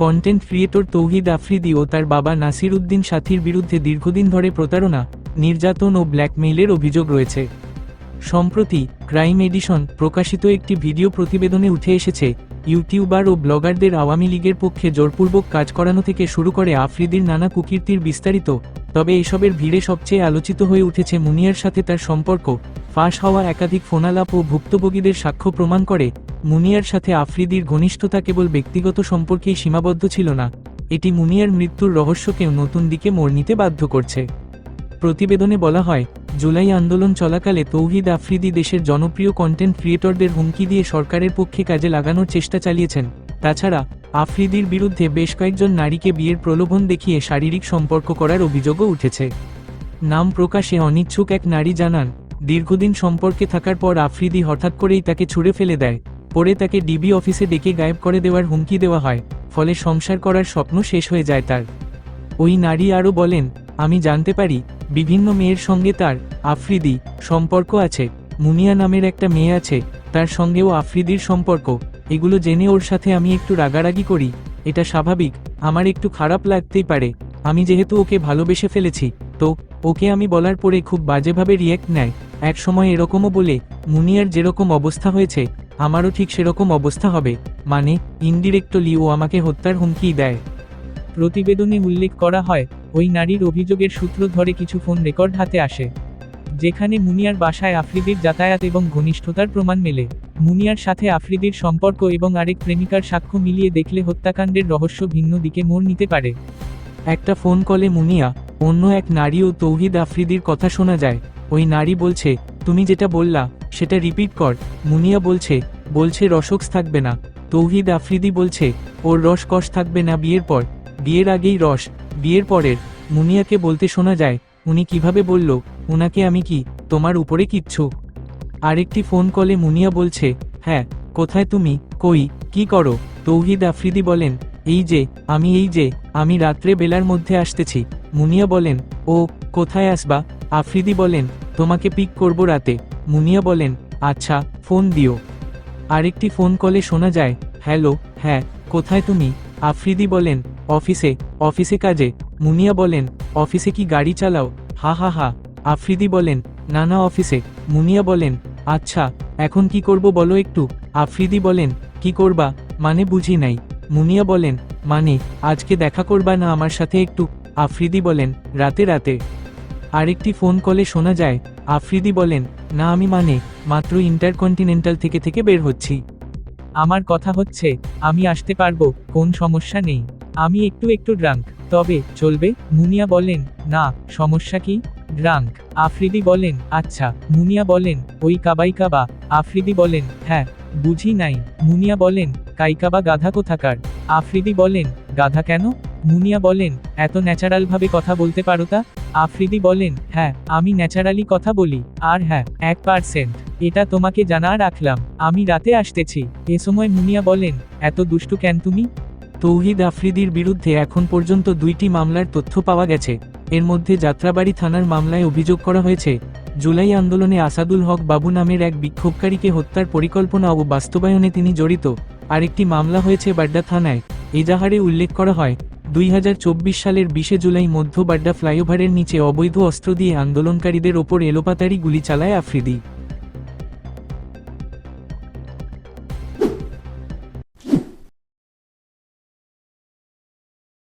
Content creator তৌহিদ আফ্রিদি ও তার বাবা নাসির উদ্দিন সাথীর বিরুদ্ধে দীর্ঘদিন ধরে প্রতারণা, নির্যাতন ও ব্ল্যাকমেইলের অভিযোগ রয়েছে। সম্প্রতি, ক্রাইম এডিশন প্রকাশিত একটি ভিডিও প্রতিবেদনে উঠে এসেছে, ইউটিউবার ও ব্লগারদের আওয়ামী লীগের পক্ষে জোরপূর্বক কাজ করানো থেকে শুরু করে আফ্রিদির নানা কুকীর্তির বিস্তারিত, তবে এসবের ভিড়ে সবচেয়ে আলোচিত হয়ে উঠেছে মুনিয়ার সাথে তার সম্পর্ক, ফাঁস হওয়া একাধিক ফোনালাপ ও ভুক্তভোগীদের সাক্ষ্য প্রমাণ করে মুনিয়ার সাথে আফ্রিদির ঘনিষ্ঠতা কেবল ব্যক্তিগত সম্পর্কেই সীমাবদ্ধ ছিল না, এটি মুনিয়ার মৃত্যুর রহস্যকেও নতুন দিকে মোড় নিতে বাধ্য করছে। প্রতিবেদনে বলা হয়, জুলাই আন্দোলন চলাকালে তৌহিদ আফ্রিদি দেশের জনপ্রিয় কন্টেন্ট ক্রিয়েটরদের হুমকি দিয়ে সরকারের পক্ষে কাজে লাগানোর চেষ্টা চালিয়েছেন। তাছাড়া, আফ্রিদির বিরুদ্ধে বেশ কয়েকজন নারীকে বিয়ের প্রলোভন দেখিয়ে শারীরিক সম্পর্ক করার অভিযোগও উঠেছে। নাম প্রকাশে অনিচ্ছুক এক নারী জানান, দীর্ঘদিন সম্পর্কে থাকার পর আফ্রিদি হঠাৎ করেই তাকে ছুঁড়ে ফেলে দেয়। পরে তাকে ডিবি অফিসে ডেকে গায়েব করে দেওয়ার হুমকি দেওয়া হয়, ফলে সংসার করার স্বপ্ন শেষ হয়ে যায় তার। ওই নারী আরও বলেন, আমি জানতে পারি, বিভিন্ন মেয়ের সঙ্গে তার আফ্রিদি সম্পর্ক আছে, মুনিয়া নামের একটা মেয়ে আছে, তার সঙ্গেও আফ্রিদির সম্পর্ক, এগুলো জেনে ওর সাথে আমি একটু রাগারাগি করি, এটা স্বাভাবিক, আমার একটু খারাপ লাগতেই পারে, আমি যেহেতু ওকে ভালোবেসে ফেলেছি, তো, ওকে আমি বলার পরে খুব বাজেভাবে রিয়্যাক্ট নেয় এক সময় এরকমও বলে, মুনিয়ার যেরকম অবস্থা হয়েছে আমারও ঠিক সেরকম অবস্থা হবে। মানে ইনডিরেক্টলি ও আমাকে হত্যার হুমকি দেয়। প্রতিবেদনে উল্লেখ করা হয়, ওই নারীর অভিযোগের সূত্র ধরে কিছু ফোন রেকর্ড হাতে আসে, যেখানে মুনিয়ার বাসায় আফ্রিদির যাতায়াত এবং ঘনিষ্ঠতার প্রমাণ মেলে। মুনিয়ার সাথে আফ্রিদির সম্পর্ক এবং আরেক প্রেমিকার সাক্ষ্য মিলিয়ে দেখলে হত্যাকাণ্ডের রহস্য ভিন্ন দিকে মোড় নিতে পারে। একটা ফোন কলে মুনিয়া, অন্য এক নারী ও তৌহিদ আফ্রিদির কথা শোনা যায়। ওই নারী বলছে তুমি যেটা বললা, সেটা রিপিট কর। মুনিয়া বলছে বলছে রসকস থাকবে না। তৌহিদ আফ্রিদি বলছে, ওর রস কষ থাকবে না বিয়ের পর। বিয়ের আগেই রস, বিয়ের পরের। মুনিয়াকে বলতে শোনা যায়, উনি কীভাবে বলল, উনাকে আমি কি, তোমার উপরে কিচ্ছু? আরেকটি ফোন কলে মুনিয়া বলছে হ্যাঁ কোথায় তুমি, কই, কি করো? তৌহিদ আফ্রিদি বলেন, এই যে, আমি এই যে, আমি রাত্রে বেলার মধ্যে আসতেছি। মুনিয়া বলেন, ও, কোথায় আসবা? আফ্রিদি বলেন তোমাকে পিক করব রাতে। মুনিয়া বলেন আচ্ছা ফোন দিও। আরেকটি ফোন কলে শোনা যায়, হ্যালো হ্যাঁ কোথায় তুমি? আফ্রিদি বলেন, অফিসে অফিসে কাজে। মুনিয়া বলেন, অফিসে কি গাড়ি চালাও? হা হা হা। আফ্রিদি বলেন, না না, অফিসে। মুনিয়া বলেন আচ্ছা এখন কি করব বলো একটু? আফ্রিদি বলেন, কি করবা? মানে বুঝি নাই। মুনিয়া বলেন মানে আজকে দেখা করবা না আমার সাথে একটু? আফ্রিদি বলেন, রাতে রাতে। আরেকটি ফোন কলে শোনা যায়, আফ্রিদি বলেন, না, আমি মানে মাত্র ইন্টারকন্টিনেন্টাল থেকে থেকে বের হচ্ছি। আমার কথা হচ্ছে, আমি আসতে পারব, কোন সমস্যা নেই। আমি একটু একটু ড্রাঙ্ক তবে, চলবে? মুনিয়া বলেন, না, সমস্যা কি? ড্রাঙ্ক আফ্রিদি বলেন আচ্ছা। মুনিয়া বলেন, ওই কাবাই কাবা। আফ্রিদি বলেন হ্যাঁ বুঝি নাই। মুনিয়া বলেন কাইকাবা গাধা কোথাকার? আফ্রিদি বলেন, গাধা কেন? মুনিয়া বলেন, এত ন্যাচারালভাবে কথা বলতে পারো তা? আফ্রিদি বলেন হ্যাঁ আমি ন্যাচারালি কথা বলি, আর হ্যাঁ এক পার্সেন্ট। এটা তোমাকে জানা রাখলাম আমি রাতে আসতেছি। এ সময় মুনিয়া বলেন, এত দুষ্টু কেন তুমি? তৌহিদ আফ্রিদির বিরুদ্ধে এখন পর্যন্ত দুইটি মামলার তথ্য পাওয়া গেছে। এর মধ্যে যাত্রাবাড়ি থানার মামলায় অভিযোগ করা হয়েছে, জুলাই আন্দোলনে আসাদুল হক বাবু নামের এক বিক্ষোভকারীকে হত্যার পরিকল্পনা ও বাস্তবায়নে তিনি জড়িত। আরেকটি মামলা হয়েছে বাড্ডা থানায়। এজাহারে উল্লেখ করা হয় দুই হাজার চব্বিশ সালের বিশে জুলাই মধ্য বাড্ডা ফ্লাইওভারের নিচে অবৈধ অস্ত্র দিয়ে আন্দোলনকারীদের ওপর এলোপাতারি গুলি চালায় আফ্রিদি।